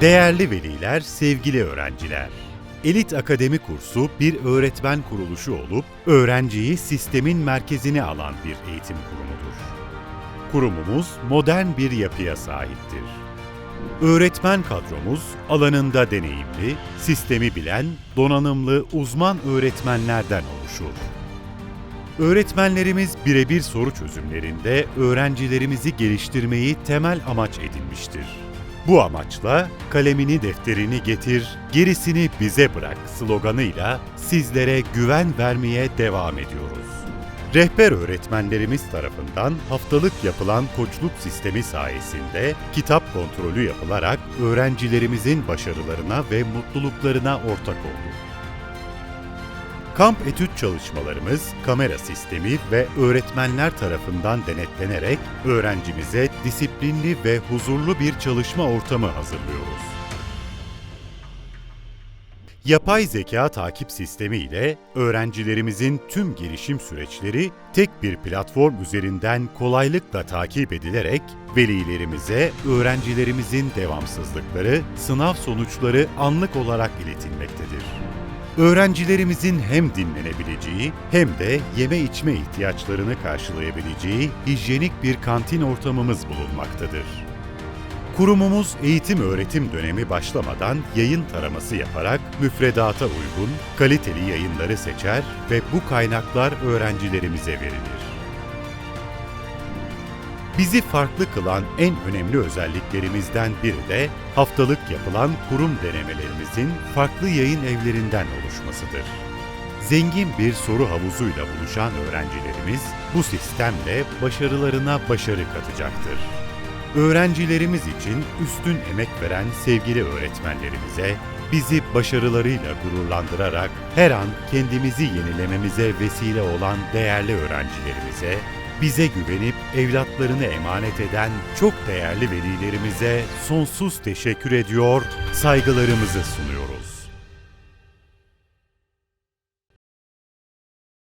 Değerli veliler, sevgili öğrenciler. Elit Akademi kursu bir öğretmen kuruluşu olup öğrenciyi sistemin merkezine alan bir eğitim kurumudur. Kurumumuz modern bir yapıya sahiptir. Öğretmen kadromuz alanında deneyimli, sistemi bilen, donanımlı uzman öğretmenlerden oluşur. Öğretmenlerimiz birebir soru çözümlerinde öğrencilerimizi geliştirmeyi temel amaç edinmiştir. Bu amaçla kalemini defterini getir, gerisini bize bırak sloganıyla sizlere güven vermeye devam ediyoruz. Rehber öğretmenlerimiz tarafından haftalık yapılan koçluk sistemi sayesinde kitap kontrolü yapılarak öğrencilerimizin başarılarına ve mutluluklarına ortak olduk. Kamp etüt çalışmalarımız kamera sistemi ve öğretmenler tarafından denetlenerek öğrencimize disiplinli ve huzurlu bir çalışma ortamı hazırlıyoruz. Yapay zeka takip sistemi ile öğrencilerimizin tüm gelişim süreçleri tek bir platform üzerinden kolaylıkla takip edilerek velilerimize öğrencilerimizin devamsızlıkları, sınav sonuçları anlık olarak iletilmektedir. Öğrencilerimizin hem dinlenebileceği hem de yeme içme ihtiyaçlarını karşılayabileceği hijyenik bir kantin ortamımız bulunmaktadır. Kurumumuz eğitim öğretim dönemi başlamadan yayın taraması yaparak müfredata uygun, kaliteli yayınları seçer ve bu kaynaklar öğrencilerimize verilir. Bizi farklı kılan en önemli özelliklerimizden biri de haftalık yapılan kurum denemelerimizin farklı yayın evlerinden oluşmasıdır. Zengin bir soru havuzuyla buluşan öğrencilerimiz bu sistemle başarılarına başarı katacaktır. Öğrencilerimiz için üstün emek veren sevgili öğretmenlerimize, bizi başarılarıyla gururlandırarak her an kendimizi yenilememize vesile olan değerli öğrencilerimize, bize güvenip evlatlarını emanet eden çok değerli velilerimize sonsuz teşekkür ediyor, saygılarımızı sunuyoruz.